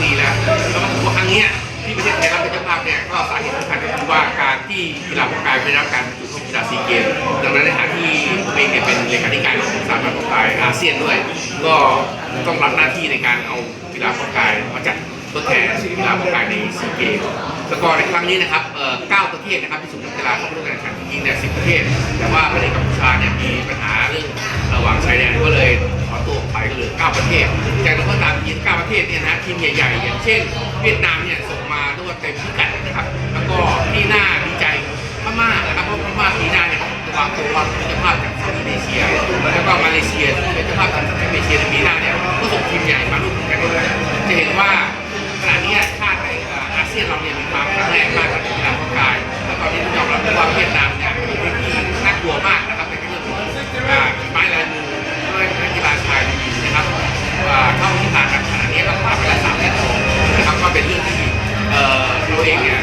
ปีแล้วแล้วก็ถึงครั้งนี้ที่ประเทศไทยรับเป็นเจ้าภาพเนี่ยก็สาเหตุสำคัญก็คือว่าการที่กีฬาว่ากายไม่รับการบรรจุเข้ากีฬาซีเกมดังนั้นในฐานะที่ผมเองเนี่ยเป็นเลขาธิการของสมาบันกียอาเซียนด้วย ก็ต้องรับหน้าที่ในการเอากีฬาว่ากายมาจัดตัวแทนกีฬาว่ากายในซีเกมแล้วก็ในครั้งนี้นะครับเก้าประเทศนะครับที่ส่งนักกีฬาเข้าร่วมการแข่งขันจริงๆเนี่ยสิบประเทศ แต่ว่าประเทศกัมพูชาเนี่ย เช่น เวียดนามเนี่ยส่งมาด้วยเต็มพิกัดนะครับ แล้วก็ที่น่าดีใจพม่านะครับเพราะพม่าปีหน้าเนี่ยจะวางตัววาเป็นเจ้าภาพจากเซาท์อีสเอเชีย แล้วก็มาเลเซียที่เป็นเจ้าภาพจากเซาท์อีสเอเชียในปีหน้าเนี่ยก็ส่งทีมใหญ่มาร่วมกันด้วยจะเห็นว่าขณะนี้ชาติในเอ่ออาเซียนเราเนี่ย เองเนี่ย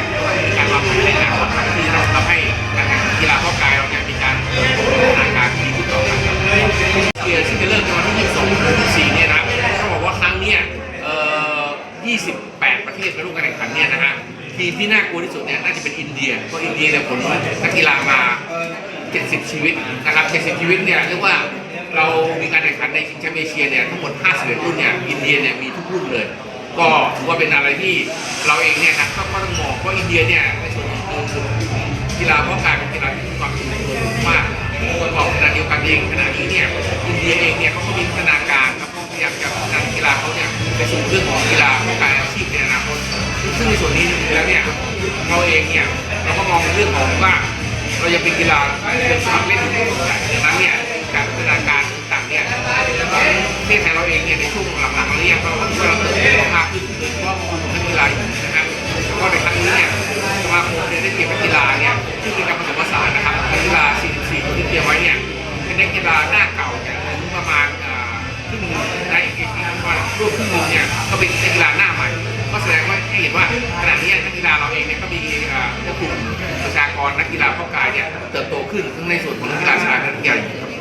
การวางแผนในอนาคตครับที่เราทำให้การแข่งกีฬาเพาะกายเราเนี่ยมีการพัฒนาการที่ดีขึ้นต่อไปครับเกียร์ซึ่งจะเริ่มในวันที่22ถึง24เนี่ยนะต้องบอกว่าครั้งเนี้ยเอ่อ28 ประเทศมาร่วมการแข่งขันเนี่ยนะฮะทีมที่น่ากลัวที่สุดเนี่ยน่าจะเป็นอินเดียเพราะอินเดียเนี่ยผลนักกีฬามา 70 ชีวิตนะครับ 70 ชีวิตเนี่ยเรียกว่าเรามีการแข่งขันในชิงแชมป์เอเชียเนี่ยทั้งหมด 51 รุ่นเนี่ยอินเดียเนี่ยมีทุกรุ่นเลย ก็ถือว่าเป็นอะไรที่เราเองเนี่ยนะก็ต้องมองเพราะอินเดียเนี่ยในส่วนของกีฬาพาะกายเป็นกีฬาที่มีความเป็นตัวมากประกอบขณะเดียวกันเองขณะนี้เนี่ยอินเดียเองเนี่ยเขาก็มีพัฒนาการแล้วก็พยายามจะพัฒนากีฬาเขาเนี่ยไปสู่เรื่องของกีฬาพาะกายอาชีพในอนาคตซึ่งในส่วนนี้แล้วเนี่ยเราเองเนี่ยเราก็มองในเรื่องของว่าเรายังเป็นกีฬาเป็นสมัครเล่นอยู่ในสนใจดังนั้นเนี่ยการพัฒนาการต่างๆเนี่ยประเทศไทยเราเองเนี่ยในช่วงหลังๆเราเนี่ยเราก็ถือว่าเราเติบโต กีฬาหน้าเก่าเนี่ยประมาณครึ่งหนึ่งในอีกประมาณร่วมครึ่งนึงเนี่ยก็เป็นนักกีฬาหน้าใหม่ ก็แสดงว่าให้เห็นว่าขณะนี้นักกีฬาเราเองเนี่ยก็มีอ่ากลุ่มประชากรนักกีฬาเข้ากายเนี่ยเติบโตขึ้นทั้งในส่วนของนักกีฬาชายและนักกีฬาหญิง